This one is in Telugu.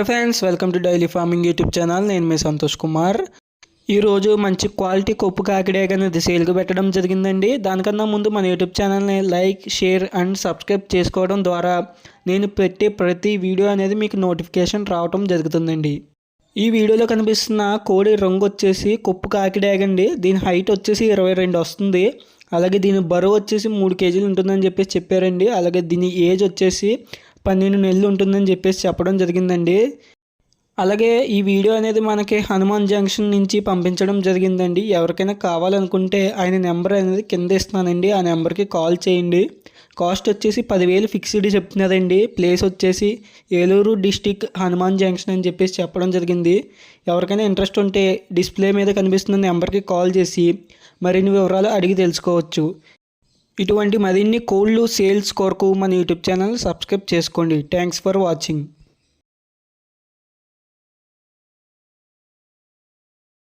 Hi friends welcome to daily farming YouTube channel. నేను మీ సంతోష్ కుమార్. ఈరోజు మంచి క్వాలిటీ కొప్పు కాకిడాక అనేది సేల్కి పెట్టడం జరిగిందండి. దానికన్నా ముందు మన యూట్యూబ్ ఛానల్ని లైక్ షేర్ అండ్ సబ్స్క్రైబ్ చేసుకోవడం ద్వారా నేను పెట్టే ప్రతి వీడియో అనేది మీకు నోటిఫికేషన్ రావడం జరుగుతుందండి. ఈ వీడియోలో కనిపిస్తున్న కోడి రంగు వచ్చేసి కొప్పు కాకిడేగండి దీని హైట్ వచ్చేసి ఇరవై రెండు వస్తుంది. అలాగే దీని బరువు వచ్చేసి మూడు కేజీలు ఉంటుందని చెప్పేసి చెప్పారండి. అలాగే దీని ఏజ్ వచ్చేసి పన్నెండు నెలలు ఉంటుందని చెప్పేసి చెప్పడం జరిగిందండి. అలాగే ఈ వీడియో అనేది మనకి హనుమాన్ జంక్షన్ నుంచి పంపించడం జరిగిందండి. ఎవరికైనా కావాలనుకుంటే ఆయన నెంబర్ అనేది కింద ఇస్తున్నానండి. ఆ నెంబర్కి కాల్ చేయండి. కాస్ట్ వచ్చేసి పదివేలు ఫిక్స్డ్ చెప్తున్నారండి. ప్లేస్ వచ్చేసి ఏలూరు డిస్టిక్ హనుమాన్ జంక్షన్ అని చెప్పేసి చెప్పడం జరిగింది. ఎవరికైనా ఇంట్రెస్ట్ ఉంటే డిస్ప్లే మీద కనిపిస్తున్న నెంబర్కి కాల్ చేసి మరిన్ని వివరాలు అడిగి తెలుసుకోవచ్చు. ఇటువంటి మరిన్ని కోళ్ళు సేల్స్ కొరకు మన యూట్యూబ్ ఛానల్ సబ్స్క్రైబ్ చేసుకోండి. Thanks for watching